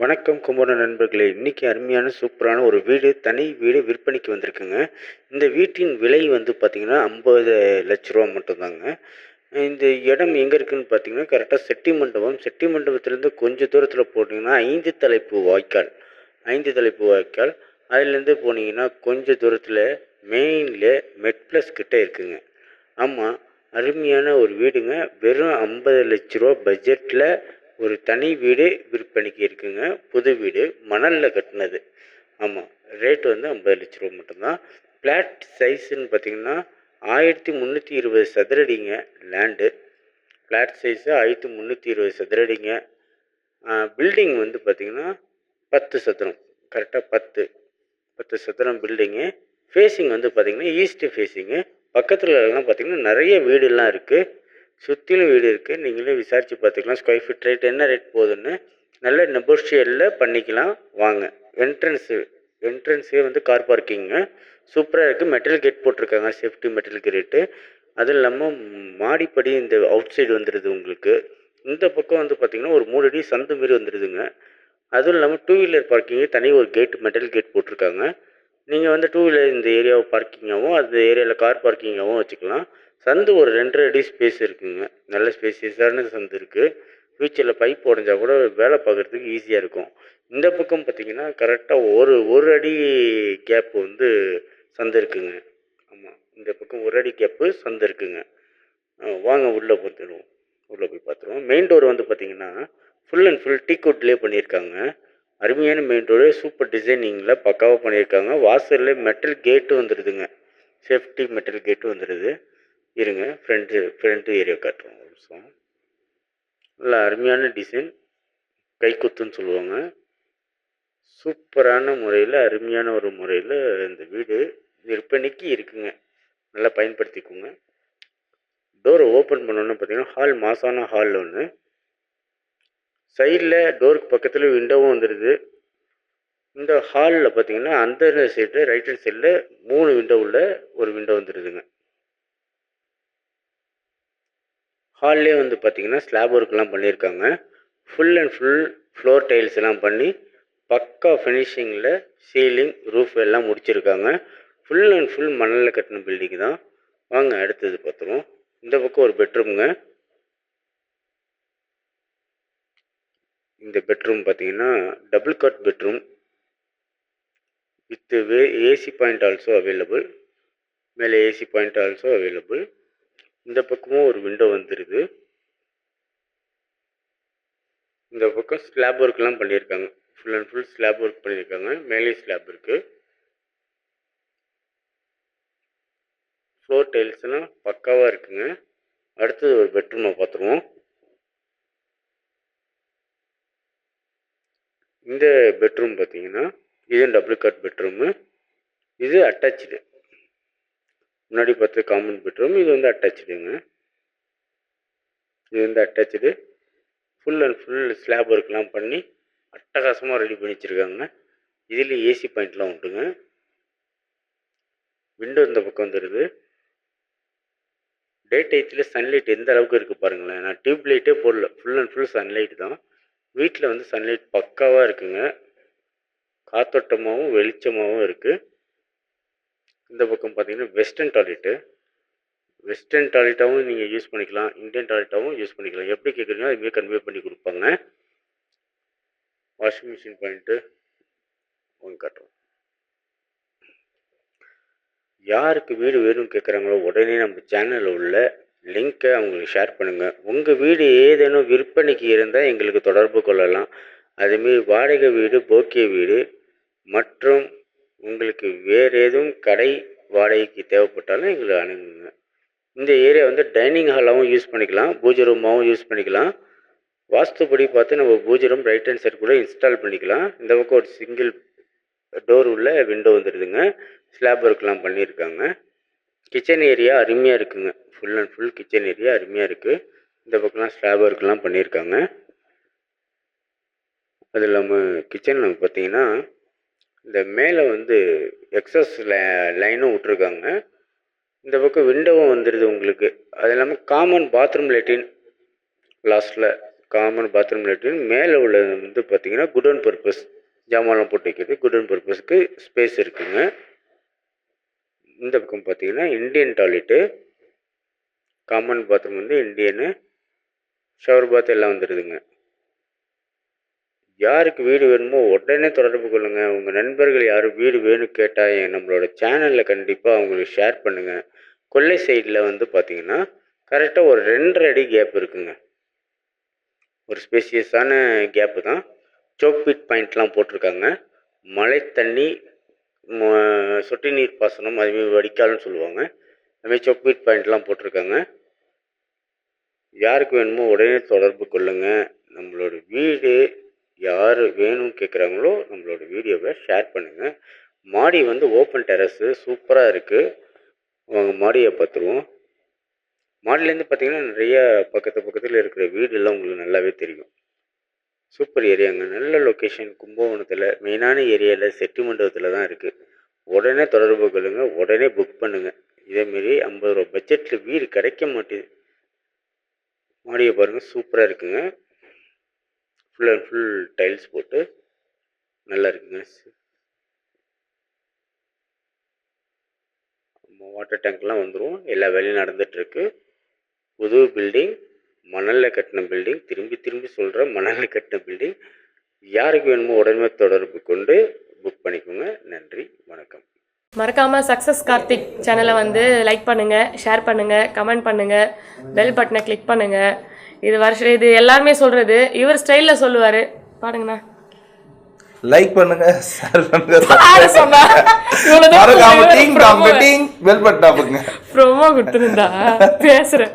வணக்கம் கும்பகோணம் நண்பர்களே. இன்றைக்கி அருமையான சூப்பரான ஒரு வீடு தனி வீடு விற்பனைக்கு வந்திருக்குங்க. இந்த வீட்டின் விலை வந்து பார்த்திங்கன்னா ஐம்பது லட்ச ரூபா மட்டும்தாங்க. இந்த இடம் எங்கே இருக்குதுன்னு பார்த்தீங்கன்னா கரெக்டாக செட்டி மண்டபம் செட்டி மண்டபத்துலேருந்து கொஞ்சம் தூரத்தில் போட்டிங்கன்னா ஐந்து தலைப்பு வாய்க்கால். ஐந்து தலைப்பு வாய்க்கால். அதுலேருந்து போனீங்கன்னா கொஞ்சம் தூரத்தில் மெயினில் மெட் ப்ளஸ் கிட்டே இருக்குங்க. ஆமாம் அருமையான ஒரு வீடுங்க. வெறும் ஐம்பது லட்ச ரூபா பட்ஜெட்டில் ஒரு தனி வீடு விற்பனைக்கு இருக்குங்க. புது வீடு மணலில் கட்டினது. ஆமாம் ரேட் வந்து ஐம்பது லட்ச ரூபா மட்டும்தான். ஃப்ளாட் சைஸுன்னு பார்த்தீங்கன்னா ஆயிரத்தி முந்நூற்றி இருபது சதுரடிங்க லேண்டு ஃப்ளாட் சைஸு ஆயிரத்தி முந்நூற்றி இருபது சதுரடிங்க. பில்டிங் வந்து பார்த்திங்கன்னா பத்து சதுரம். கரெக்டாக பத்து. பத்து சதுரம் பில்டிங்கு ஃபேஸிங் வந்து பார்த்திங்கன்னா ஈஸ்ட்டு ஃபேஸிங்கு பக்கத்தில் எல்லாம் பார்த்திங்கன்னா நிறைய வீடுலாம் இருக்குது சுற்றிலும் வீடு இருக்குது நீங்களே விசாரித்து பார்த்துக்கலாம் ஸ்கொயர் ஃபீட் ரேட் என்ன ரேட் போகுதுன்னு நல்ல நெகோஷியலில் பண்ணிக்கலாம். வாங்க. என்ட்ரன்ஸு என்ட்ரன்ஸே வந்து கார் பார்க்கிங்கு சூப்பராக இருக்குது மெட்டல் கேட் போட்டிருக்காங்க. சேஃப்டி மெட்டல் கேட்டு அதுவும் இல்லாமல் மாடிப்படி இந்த அவுட் சைடு வந்துடுது உங்களுக்கு. இந்த பக்கம் வந்து பார்த்திங்கன்னா ஒரு மூணு அடி சந்து மாரி வந்துடுதுங்க அதுவும் இல்லாமல் டூ வீலர் பார்க்கிங்கு தனி ஒரு கேட் மெட்டல் கேட் போட்டிருக்காங்க. நீங்கள் வந்து டூ வீலர் இந்த ஏரியாவை பார்க்கிங்காகவும் அந்த ஏரியாவில் கார் பார்க்கிங்காகவும் வச்சுக்கலாம். சந்து ஒரு ரெண்டரை அடி ஸ்பேஸ் இருக்குங்க. நல்ல ஸ்பேசியஸான சந்து இருக்குது ஃப்யூச்சரில் பைப் உடஞ்சா கூட வேலை பார்க்குறதுக்கு ஈஸியாக இருக்கும். இந்த பக்கம் பார்த்திங்கன்னா கரெக்டாக ஒரு ஒரு அடி கேப் வந்து சந்து இருக்குங்க. ஆமாம் இந்த பக்கம் ஒரு அடி கேப்பு சந்து இருக்குங்க. வாங்க உள்ளே பார்த்துருவோம் உள்ளே போய் பார்த்துருவோம் மெயின் டோர் வந்து பார்த்திங்கன்னா ஃபுல் அண்ட் ஃபுல் டீ பண்ணியிருக்காங்க. அருமையான மெயின் டோரு சூப்பர் டிசைனிங்கில் பக்காவாக பண்ணியிருக்காங்க. வாசலில் மெட்டல் கேட்டு வந்துடுதுங்க சேஃப்டி மெட்டல் கேட்டு வந்துடுது இருங்க. ஃப்ரண்ட்டு ஃப்ரண்ட்டு ஏரியா காட்டுறோம் ஒரு நிமிஷம். நல்லா அருமையான டிசைன் கைக்குத்துன்னு சொல்லுவாங்க. சூப்பரான முறையில் அருமையான ஒரு முறையில் இந்த வீடு விற்பனைக்கு இருக்குங்க. நல்லா பயன்படுத்திக்கோங்க. டோரை ஓப்பன் பண்ணோன்னு பார்த்தீங்கன்னா ஹால் மாசான ஹால் ஒன்று சைடில் டோருக்கு பக்கத்தில் விண்டோவும் வந்துடுது இந்த ஹாலில் பார்த்தீங்கன்னா அந்த சைடு ரைட் ஹேண்ட் சைடில் மூணு விண்டோ உள்ள ஒரு விண்டோ வந்துடுதுங்க ஹால்லே வந்து பார்த்திங்கன்னா ஸ்லாப் ஒர்க்லாம் பண்ணியிருக்காங்க full and full floor tiles எல்லாம் பண்ணி பக்கா ஃபினிஷிங்கில் சீலிங் ரூஃப் எல்லாம் முடிச்சிருக்காங்க. ஃபுல் அண்ட் ஃபுல் மணலில் கட்டின பில்டிங் தான். வாங்க அடுத்தது பார்த்துருவோம். இந்த பக்கம் ஒரு பெட்ரூம்ங்க இந்த பெட்ரூம் பார்த்தீங்கன்னா double cut bedroom with way AC point also available மேலே ஏசி பாயிண்ட் ஆல்சோ அவைலபிள் இந்த பக்கமும் ஒரு விண்டோ வந்துடுது இந்த பக்கம் ஸ்லாப் ஒர்க்லாம் பண்ணியிருக்காங்க full and full slab work பண்ணியிருக்காங்க மேலே ஸ்லாப் இருக்குது ஃப்ளோர் டைல்ஸ்லாம் பக்காவாக இருக்குங்க. அடுத்தது ஒரு பெட்ரூமை பார்த்துருவோம் இந்த பெட்ரூம் பார்த்தீங்கன்னா இது டபுள் கட் பெட்ரூமு இது அட்டாச்சு முன்னாடி பார்த்து காமன் பெட்ரூம் இது வந்து அட்டாச்சுடுங்க இது வந்து அட்டாச்சுடு ஃபுல் அண்ட் ஃபுல் ஸ்லாப் ஒர்க்லாம் பண்ணி அட்டகாசமாக ரெடி பண்ணி வச்சுருக்காங்க. இதுலேயும் ஏசி பாயிண்ட்லாம் உண்டுங்க. விண்டோ இந்த பக்கம் வந்துடுது டே டைத்தில் சன்லைட் எந்த அளவுக்கு இருக்குது பாருங்களேன். நான் டியூப் லைட்டே போடல. ஃபுல் அண்ட் ஃபுல் சன்லைட் தான். வீட்டில் வந்து சன்லைட் பக்காவாக இருக்குங்க. காத்தோட்டமாகவும் வெளிச்சமாகவும் இருக்குது இந்த பக்கம் பார்த்தீங்கன்னா வெஸ்டர்ன் டாய்லெட்டு வெஸ்டர்ன் டாய்லெட்டாகவும் நீங்கள் யூஸ் பண்ணிக்கலாம். இந்தியன் டாய்லெட்டாகவும் யூஸ் பண்ணிக்கலாம். எப்படி கேட்குறீங்களோ அதுமாரி கன்வே பண்ணி கொடுப்பாங்க. வாஷிங் மிஷின் பாயிண்ட்டு வாங்க காட்டுறோம். யாருக்கு வீடு வேணும்னு கேட்குறாங்களோ உடனே நம்ம சேனலில் உள்ள லிங்க்கை அவங்களுக்கு ஷேர் பண்ணுங்கள் உங்கள் வீடு ஏதேனும் விற்பனைக்கு இருந்தால் எங்களுக்கு தொடர்பு கொள்ளலாம். அதுமாரி வாடகை வீடு போக்கிய வீடு மற்றும் உங்களுக்கு வேறு எதுவும் கடை வாடகைக்கு தேவைப்பட்டாலும் எங்களை அணுகுங்க. இந்த ஏரியா வந்து டைனிங் ஹாலாகவும் யூஸ் பண்ணிக்கலாம் பூஜை ரூமாகவும் யூஸ் பண்ணிக்கலாம். வாஸ்துப்படி பார்த்து நம்ம pooja room right hand side கூட இன்ஸ்டால் பண்ணிக்கலாம். இந்த பக்கம் ஒரு சிங்கிள் டோர் உள்ள விண்டோ வந்துடுதுங்க ஸ்லாப் ஒர்க்லாம் பண்ணியிருக்காங்க. கிச்சன் ஏரியா அருமையாக இருக்குங்க. Full and full kitchen area அருமையாக இருக்குது இந்த பக்கம்லாம் ஸ்லாப் ஒர்க்லாம் பண்ணியிருக்காங்க. அது இல்லாமல் கிச்சனில் பார்த்தீங்கன்னா இந்த மேலே வந்து எக்ஸஸ் லைனும் விட்ருக்காங்க இந்த பக்கம் விண்டோவும் வந்துடுது உங்களுக்கு. அது இல்லாமல் காமன் பாத்ரூம் லெட்டின் லாஸ்ட்டில் காமன் பாத்ரூம் லெட்டின் மேலே உள்ளது வந்து பார்த்திங்கன்னா குட் அண்ட் பர்பஸ் ஜாமான்லாம் போட்டு வைக்கிறது. குடோன் பர்பஸ்க்கு ஸ்பேஸ் இருக்குங்க. இந்த பக்கம் பார்த்தீங்கன்னா இந்தியன் டாய்லெட்டு காமன் பாத்ரூம் வந்து இந்தியனு ஷவர் பாத் எல்லாம் வந்துடுதுங்க யாருக்கு வீடு வேணுமோ உடனே தொடர்பு கொள்ளுங்கள் உங்கள் நண்பர்கள் யாரும் வீடு வேணும் கேட்டால் நம்மளோட சேனலில் கண்டிப்பாக அவங்களுக்கு ஷேர் பண்ணுங்கள் கொல்லை சைடில் வந்து பார்த்தீங்கன்னா கரெக்டாக ஒரு ரெண்டரை அடி கேப் இருக்குங்க. ஒரு ஸ்பெசியஸான கேப்பு தான். சோக்பீட் பாயிண்ட்லாம் போட்டிருக்காங்க. மழை தண்ணி ம- சொட்டு நீர் பாசனம் அதுமாரி வடிக்கால்னு சொல்லுவாங்க. அதுமாதிரி சோக்பீட் பாயிண்ட்லாம் போட்டிருக்காங்க. யாருக்கு வேணுமோ உடனே தொடர்பு கொள்ளுங்கள் நம்மளோட வீடு யார் வேணும்னு கேட்குறாங்களோ நம்மளோட வீடியோவை ஷேர் பண்ணுங்கள் மாடி வந்து ஓப்பன் டெரஸு சூப்பராக இருக்குது அவங்க மாடியை பார்த்துருவோம். மாடிலேருந்து பார்த்தீங்கன்னா நிறைய பக்கத்து பக்கத்தில் இருக்கிற வீடெல்லாம் உங்களுக்கு நல்லாவே தெரியும். சூப்பர் ஏரியாங்க நல்ல லொக்கேஷன் கும்பகோணத்தில் மெயினான ஏரியாவில் செட்டு மண்டபத்தில் தான் இருக்குது உடனே தொடர்பு கொள்ளுங்கள் உடனே புக் பண்ணுங்கள் இதேமாரி ஐம்பது ரூபா பட்ஜெட்டில் வீடு கிடைக்க மாட்டேது. மாடியை பாருங்கள் சூப்பராக இருக்குங்க. ஃபுல் அண்ட் ஃபுல் டைல்ஸ் போட்டு நல்லா இருக்குங்க வாட்டர் டேங்க்லாம் வந்துடும் எல்லா வேலையும் நடந்துகிட்ருக்கு புது பில்டிங் மணலில் கட்டின பில்டிங் திரும்பி திரும்பி சொல்கிற மணலில் கட்டின பில்டிங் யாருக்கு வேணுமோ உடனே தொடர்பு கொண்டு புக் பண்ணிக்கோங்க. நன்றி வணக்கம். மறக்காமல் சக்ஸஸ் கார்த்திக் சேனலை வந்து லைக் பண்ணுங்கள் ஷேர் பண்ணுங்கள் கமெண்ட் பண்ணுங்கள் பெல் பட்டனை கிளிக் பண்ணுங்கள் இது வருஷம் இது எல்லாருமே சொல்றது. இவர் ஸ்டைல்ல சொல்லுவாரு. பாருங்கண்ணா. லைக் பண்ணுங்க ஷேர் பண்ணுங்க பட்டன் அமுக்குங்க ப்ரோமோ கொடுத்துருந்தா. பேசுறேன்.